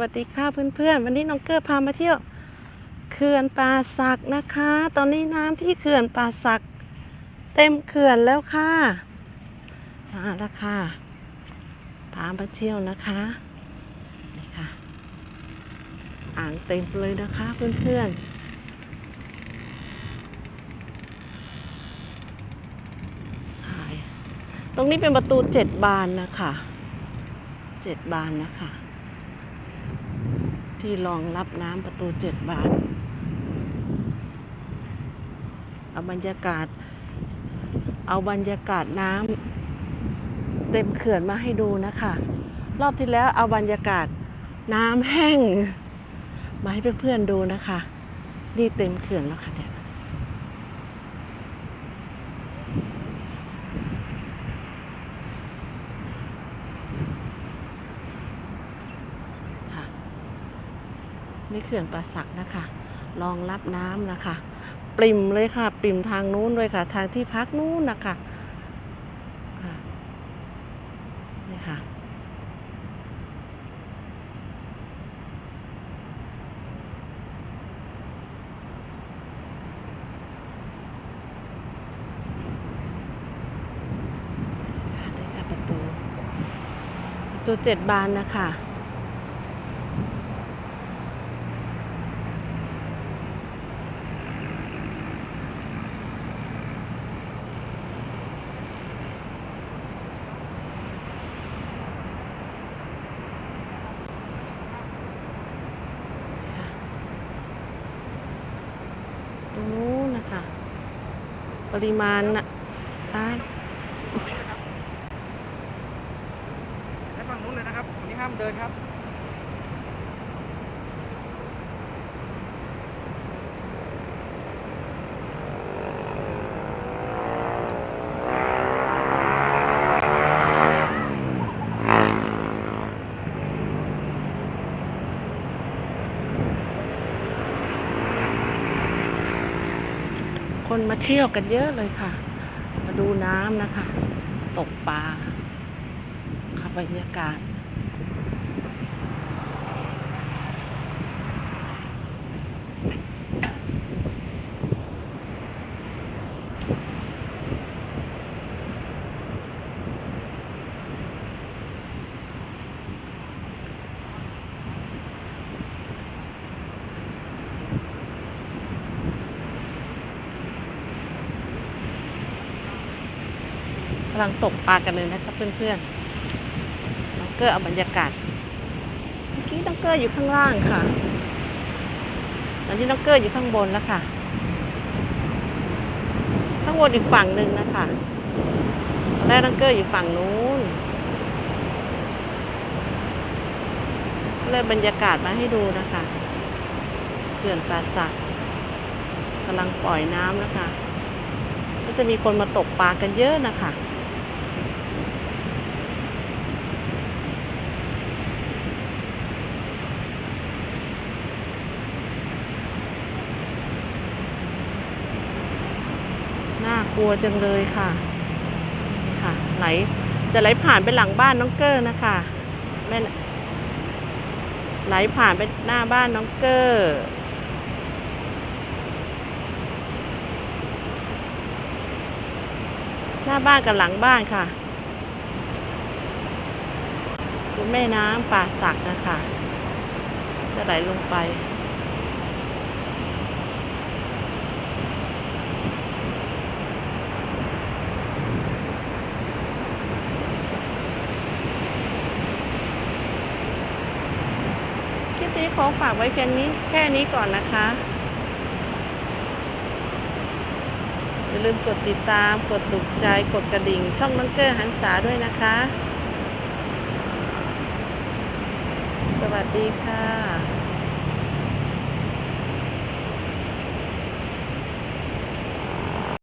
วัสดีค่ะเพื่อนๆ วันนี้น้องเกอร์พามาเที่ยวเขื่อนป่าสักนะคะ ตอนนี้น้ำที่เขื่อนป่าสัก เต็มเขื่อนแล้วค่ะมาแล้วค่ะพามาเที่ยวนะคะนี่ค่ะ อ่างเต็มเลยนะคะเพื่อนๆตรงนี้เป็นประตูเจ็ดบานนะคะ เจ็ดบานนะคะ ที่รองรับน้ำประตูเจ็ดบาท เอาบรรยากาศ เอาบรรยากาศน้ำเต็มเขื่อนมาให้ดูนะคะ รอบที่แล้วเอาบรรยากาศน้ำแห้ง มาให้เพื่อนๆดูนะคะ นี่เต็มเขื่อนแล้วค่ะเนี่ย นี่เขื่อนป่าสักนะคะรองรับน้ำนะคะ ปริ่มเลยค่ะ ปริ่มทางนู้นเลยค่ะ ทางที่พักนู้นนะคะนี่ค่ะตูประตูเจ็ดบานนะคะ ตรงนู้นนะคะ ปริมาณนะตายไปฝั่งนู้นเลยนะครับนนี้ห้ามเดินครับ คนมาเที่ยวกันเยอะเลยค่ะ มาดูน้ำนะคะ ตกปลาค่ะบรรยากาศ กำลังตกปลากันเลยนะครับเพื่อนๆน้องเกอร์เอาบรรยากาศเมื่อกี้น้องเกอร์อยู่ข้างล่างค่ะ ตอนนี้น้องเกอร์อยู่ข้างบนแล้วค่ะ ข้างบนอีกฝั่งหนึ่งนะคะตอนแรกน้องเกอร์อยู่ฝั่งนู้นก็เลยบรรยากาศมาให้ดูนะคะเขื่อนปราสักกำลังปล่อยน้ำนะคะ ก็จะมีคนมาตกปลากันเยอะนะคะากลัวจังเลยค่ะ ค่ะไหลจะไหลผ่านไปหลังบ้านน้องเกอร์นะคะแม่ไหลผ่านไปหน้าบ้านน้องเกอร์หน้าบ้านกับหลังบ้านค่ะคือแม่น้ำป่าสักนะคะ จะไหลลงไป นี้ขอฝากไว้เพียงนี้แค่นี้ก่อนนะคะ อย่าลืมกดติดตาม กดถูกใจ กดกระดิ่ง ช่องน้องเกอร์หันษาด้วยนะคะ สวัสดีค่ะ